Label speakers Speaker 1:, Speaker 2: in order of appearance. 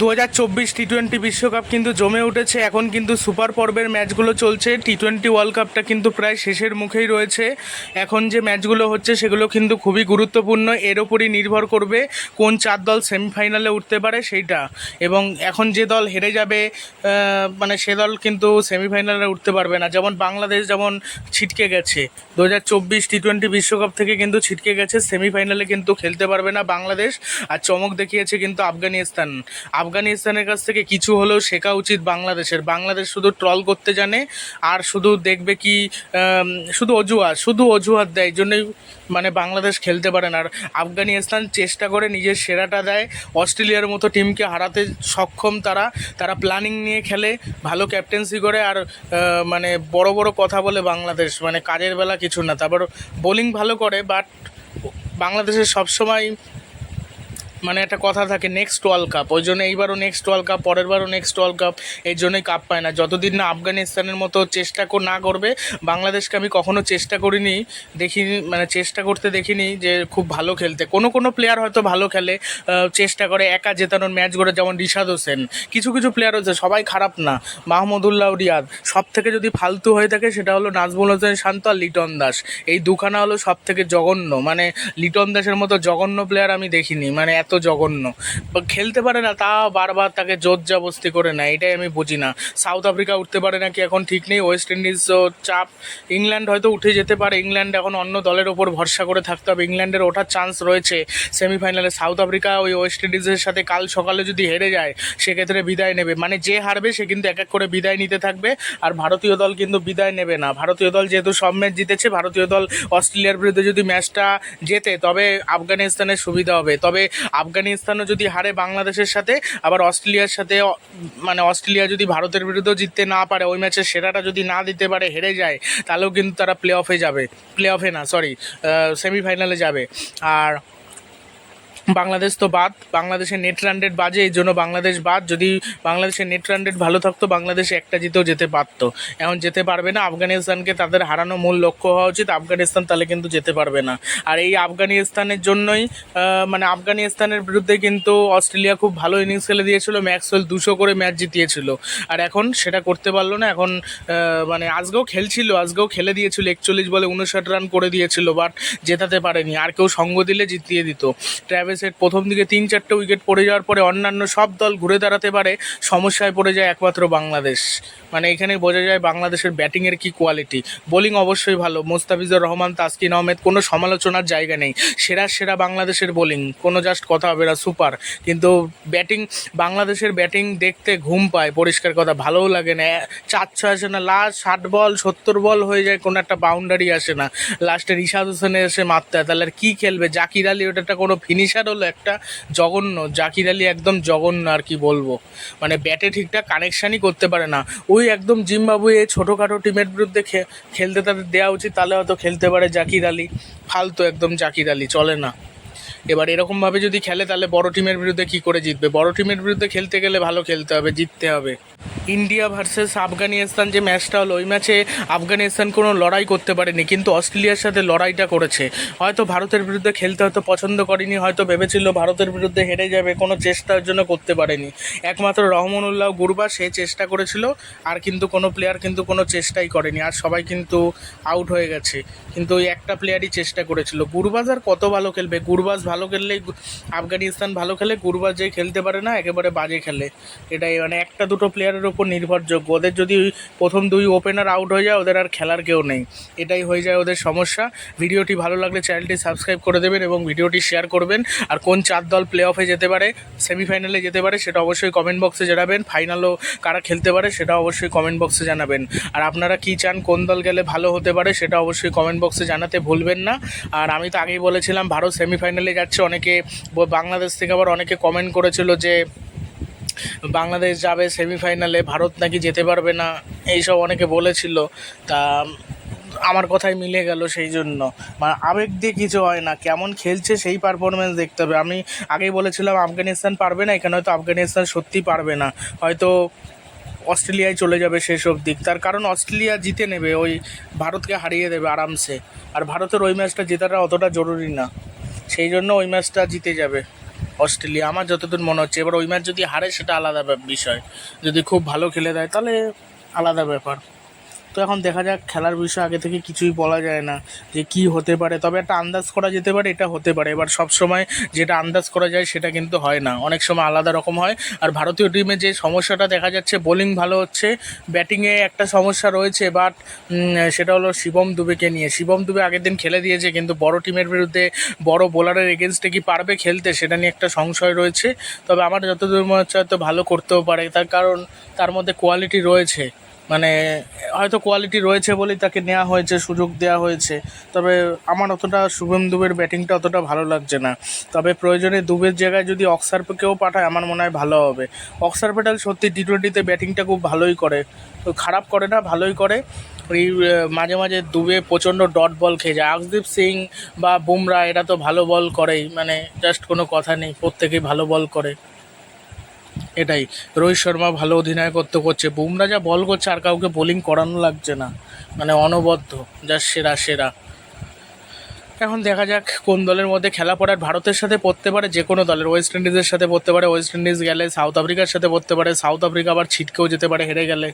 Speaker 1: দু হাজার চব্বিশ টি টোয়েন্টি বিশ্বকাপ কিন্তু জমে উঠেছে। এখন কিন্তু সুপার পর্বের ম্যাচগুলো চলছে। টি টোয়েন্টি ওয়ার্ল্ড কাপটা কিন্তু প্রায় শেষের মুখেই রয়েছে। এখন যে ম্যাচগুলো হচ্ছে সেগুলো কিন্তু খুবই গুরুত্বপূর্ণ। এর ওপরই নির্ভর করবে কোন চার দল সেমিফাইনালে উঠতে পারে সেইটা। এবং এখন যে দল হেরে যাবে মানে সে দল কিন্তু সেমিফাইনালে উঠতে পারবে না। যেমন বাংলাদেশ যেমন ছিটকে গেছে, দু হাজার চব্বিশ টি টোয়েন্টি বিশ্বকাপ থেকে কিন্তু ছিটকে গেছে, সেমিফাইনালে কিন্তু খেলতে পারবে না বাংলাদেশ। আর চমক দেখিয়েছে কিন্তু আফগানিস্তান। আফগানিস্তানের কাছ থেকে কিছু হলেও শেখা উচিত বাংলাদেশের। বাংলাদেশ শুধু ট্রল করতে জানে, আর শুধু দেখবে কি শুধু অজুহাত শুধু অজুহাত দেয় জন্যই মানে বাংলাদেশ খেলতে পারে না। আর আফগানিস্তান চেষ্টা করে নিজের সেরাটা দেয়, অস্ট্রেলিয়ার মতো টিমকে হারাতে সক্ষম তারা। তারা প্ল্যানিং নিয়ে খেলে, ভালো ক্যাপ্টেন্সি করে, আর মানে বড় বড় কথা বলে বাংলাদেশ মানে কাজের বেলা কিছু না। তারপর বোলিং ভালো করে বাট বাংলাদেশের সবসময় মানে একটা কথা থাকে নেক্সট ওয়ার্ল্ড কাপ ওই জন্য এইবারও নেক্সট ওয়ার্ল্ড কাপ পরের বারও নেক্সট ওয়ার্ল্ড কাপ এই জন্যই কাপ পায় না। যতদিন না আফগানিস্তানের মতো চেষ্টা না করবে, বাংলাদেশকে আমি কখনো চেষ্টা করিনি, দেখিনি মানে চেষ্টা করতে দেখিনি যে খুব ভালো খেলতে। কোনো কোনো প্লেয়ার হয়তো ভালো খেলে চেষ্টা করে একা জেতানোর ম্যাচ করে যেমন রিশাদ হোসেন। কিছু কিছু প্লেয়ার হচ্ছে সবাই খারাপ না। মাহমুদুল্লাহ রিয়াদ। সব থেকে যদি ফালতু হয়ে থাকে, সেটা হলো নাজমুল হোসেন শান্ত আর লিটন দাস। এই দুখানা হলো সব থেকে জঘন্য মানে লিটন দাসের মতো জঘন্য প্লেয়ার আমি দেখিনি। মানে এত জঘন্য। খেলতে পারে না, তা বারবার তাকে জোর জবস্তি করে না এটাই আমি বুঝি না। সাউথ আফ্রিকা উঠতে পারে নাকি, এখন ঠিক নেই। ওয়েস্ট ইন্ডিজও চাপ। ইংল্যান্ড হয়তো উঠে যেতে পারে। ইংল্যান্ড এখন অন্য দলের ওপর ভরসা করে থাকতে হবে। ইংল্যান্ডের ওঠার চান্স রয়েছে সেমিফাইনালে সাউথ আফ্রিকা ওই ওয়েস্ট ইন্ডিজের সাথে কাল সকালে যদি হেরে যায়, সেক্ষেত্রে বিদায় নেবে। মানে যে হারবে, সে কিন্তু এক এক করে বিদায় নিতে থাকবে। আর ভারতীয় দল কিন্তু বিদায় নেবে না। ভারতীয় দল যেহেতু সব ম্যাচ জিতেছে, ভারতীয় দল অস্ট্রেলিয়ার বিরুদ্ধে যদি ম্যাচটা জেতে, তবে আফগানিস্তানের সুবিধা হবে। তবে আফগানিস্তানও যদি হারে বাংলাদেশের সাথে, আবার অস্ট্রেলিয়ার সাথে মানে অস্ট্রেলিয়া যদি ভারতের বিরুদ্ধেও জিততে না পারে, ওই ম্যাচের সেরাটা যদি না দিতে পারে, হেরে যায়, তাহলেও কিন্তু তারা প্লে অফে যাবে। প্লে অফে না সরি সেমিফাইনালে যাবে। আর বাংলাদেশ তো বাদ, বাংলাদেশের নেট রান রেট বাজে, এই জন্য বাংলাদেশ বাদ। যদি বাংলাদেশের নেট রান রেট ভালো থাকতো, বাংলাদেশ একটা জিতেও যেতে পারতো। এখন যেতে পারবে না, আফগানিস্তানকে তাদের হারানো মূল লক্ষ্য হওয়া উচিত, আফগানিস্তান তাহলে কিন্তু যেতে পারবে না। আর এই আফগানিস্তানের জন্যই মানে আফগানিস্তানের বিরুদ্ধে কিন্তু অস্ট্রেলিয়া খুব ভালো ইনিংস খেলে দিয়েছিল, ম্যাক্সওয়েল দুশো করে ম্যাচ জিতিয়েছিল। আর এখন সেটা করতে পারল না, এখন মানে আজকেও খেলছিল, আজকেও খেলে দিয়েছিল, একচল্লিশ বলে উনষাট রান করে দিয়েছিল বাট জেতাতে পারেনি। আর কেউ সঙ্গ দিলে জিতিয়ে দিত। ট্র্যাভেলসের প্রথম দিকে তিন চারটে উইকেট পড়ে যাওয়ার পরে অন্যান্য সব দল ঘুরে দাঁড়াতে পারে, সমস্যায় পড়ে যায় একমাত্র বাংলাদেশ। মানে এখানে বোঝা যায় বাংলাদেশের ব্যাটিংয়ের কি কোয়ালিটি বোলিং অবশ্যই ভালো, মোস্তাফিজুর রহমান, তাসকিন আহমেদ, কোনো সমালোচনার জায়গা নেই। সেরা সেরা বাংলাদেশের বোলিং কোনো জাস্ট কথা হবে না সুপার কিন্তু ব্যাটিং বাংলাদেশের ব্যাটিং দেখতে ঘুম পায়, পরিষ্কার কথা, ভালোও লাগে না। চার ছয় আসে না লাস্ট ষাট বল, সত্তর বল হয়ে যায়, কোনো একটা বাউন্ডারি আসে না। লাস্টে রিশাদ হোসেনে এসে মারতে হয়, তাহলে আর কী খেলবে? জাকির আলী ওটা একটা কোনো ফিনিশার হলো একটা জঘন্য, জাকির আলী একদম জঘন্য আর কি বলব। মানে ব্যাটে ঠিকঠাক কানেকশানই করতে পারে না। ওই একদম জিম্বাবুয়ে ছোটোখাটো টিমের বিরুদ্ধে খেলতে তাদের দেওয়া উচিত, তাহলে হয়তো খেলতে পারে জাকির আলী। ফালতু একদম জাকির আলী, চলে না। এবার এরকমভাবে যদি খেলে, তাহলে বড় টিমের বিরুদ্ধে কি করে জিতবে? বড় টিমের বিরুদ্ধে খেলতে গেলে ভালো খেলতে হবে, জিততে হবে। ইন্ডিয়া ভার্সেস আফগানিস্তান যে ম্যাচটা হলো, ওই ম্যাচে আফগানিস্তান কোনো লড়াই করতে পারেনি, কিন্তু অস্ট্রেলিয়ার সাথে লড়াইটা করেছে। হয়তো ভারতের বিরুদ্ধে খেলতে হয়তো পছন্দ করেনি, হয়তো ভেবেছিল ভারতের বিরুদ্ধে হেরে যাবে, কোনো চেষ্টার জন্য করতে পারেনি। একমাত্র রহমানুল্লাহ গুরবা সে চেষ্টা করেছিল, আর কিন্তু কোনো প্লেয়ার কিন্তু কোনো চেষ্টাই করেনি, আর সবাই কিন্তু আউট হয়ে গেছে। কিন্তু ওই একটা প্লেয়ারই চেষ্টা করেছিল। গুরবাজ আর কত ভালো খেলবে? গুরবাজ ভালো খেললেই আফগানিস্তান ভালো খেলে, গুরবাজ যে খেলতে পারে না, একেবারে বাজে খেলে। এটাই মানে একটা দুটো প্লেয়ারের ওপর নির্ভরযোগ্য। ওদের যদি প্রথম দুই ওপেনার আউট হয়ে যায়, ওদের আর খেলার কেউ নেই। এটাই হয়ে যায় ওদের সমস্যা। ভিডিওটি ভালো লাগলে চ্যানেলটি সাবস্ক্রাইব করে দেবেন এবং ভিডিওটি শেয়ার করবেন। আর কোন চার দল প্লে অফে যেতে পারে সেমিফাইনালে যেতে পারে, সেটা অবশ্যই কমেন্ট বক্সে জানাবেন। ফাইনালও কারা খেলতে পারে, সেটা অবশ্যই কমেন্ট বক্সে জানাবেন। আর আপনারা কী চান, কোন দল গেলে ভালো হতে পারে, সেটা অবশ্যই কমেন্ট বক্সে জানাতে ভুলবেন না। আর আমি তো আগেই বলেছিলাম, ভারত সেমিফাইনালে যাচ্ছে। অনেকে বাংলাদেশ থেকে আবার অনেকে কমেন্ট করেছিল যে বাংলাদেশ যাবে সেমিফাইনালে, ভারত নাকি যেতে পারবে না, এইসব অনেকে বলেছিল। তা, আমার কথাই মিলে গেল সেই জন্য। মানে আবেগ দিয়ে কিছু হয় না, কেমন খেলছে সেই পারফরমেন্স দেখতে হবে। আমি আগেই বলেছিলাম, আফগানিস্তান পারবে না, এখানে হয়তো আফগানিস্তান সত্যি পারবে না। হয়তো অস্ট্রেলিয়ায় চলে যাবে সেসব দিক। তার কারণ অস্ট্রেলিয়া জিতে নেবে, ওই ভারতকে হারিয়ে দেবে আরামসে। আর ভারতের ওই ম্যাচটা জেতাটা অতটা জরুরি না। সেই জন্য ওই ম্যাচটা জিতে যাবে। অস্ট্রেলিয়া, আমার যতদূর মনে হচ্ছে, এবার ওই ম্যাচ যদি হারে সেটা আলাদা বিষয়। যদি খুব ভালো খেলে দেয়, তাহলে আলাদা ব্যাপার। তো এখন দেখা যাক, খেলার বিষয় আগে থেকে কিছুই বলা যায় না যে কি হতে পারে। তবে একটা আন্দাজ করা যেতে পারে, এটা হতে পারে। এবার সব সময় যেটা আন্দাজ করা যায় সেটা কিন্তু হয় না। অনেক সময় আলাদা রকম হয়। আর ভারতীয় টিমে যে সমস্যাটা দেখা যাচ্ছে, বোলিং ভালো হচ্ছে ব্যাটিংয়ে একটা সমস্যা রয়েছে, বাট সেটা হলো শিবম দুবেকে নিয়ে। শিবম দুবে আগের দিন খেলে দিয়েছে, কিন্তু বড় টিমের বিরুদ্ধে বড় বোলারের এগেনস্টে কি পারবে খেলতে, সেটা নিয়ে একটা সংশয় রয়েছে। তবে আমার যতদূর মনে হচ্ছে হয়তো ভালো করতেও পারে। তার কারণ, তার মধ্যে কোয়ালিটি রয়েছে। মানে হয়তো কোয়ালিটি রয়েছে বলেই তাকে নেওয়া হয়েছে, সুযোগ দেওয়া হয়েছে। তবে আমার অতটা শুভম দুবের ব্যাটিংটা অতটা ভালো লাগছে না। তবে প্রয়োজনে দুবের জায়গায় যদি অক্সারপেকেও পাঠায়, আমার মনে হয় ভালো হবে। অক্সার প্যাটেল সত্যি টি টোয়েন্টিতে ব্যাটিংটা খুব ভালোই করে। খারাপ করে না, ভালোই করে। এই মাঝে মাঝে দুবে প্রচণ্ড ডট বল খেয়ে যায়। আকদীপ সিং বা বুমরা, এরা তো ভালো বল করেই। মানে জাস্ট কোনো কথা নেই, প্রত্যেকেই ভালো বল করে। এটাই। রোহিত শর্মা ভালো অধিনায়কত্ব করছে। বুমরা যা বল করছে, আর কাউকে বোলিং করানো লাগছে না। মানে অনবদ্য, যা সেরা সেরা। এখন দেখা যাক কোন দলের মধ্যে খেলা পড়ার ভারতের সাথে পড়তে পারে যে কোনো দলের। ওয়েস্ট ইন্ডিজের সাথে পড়তে পারে। ওয়েস্ট ইন্ডিজ গেলে সাউথ আফ্রিকার সাথে পড়তে পারে। সাউথ আফ্রিকা আবার ছিটকেও যেতে পারে, হেরে গেলে।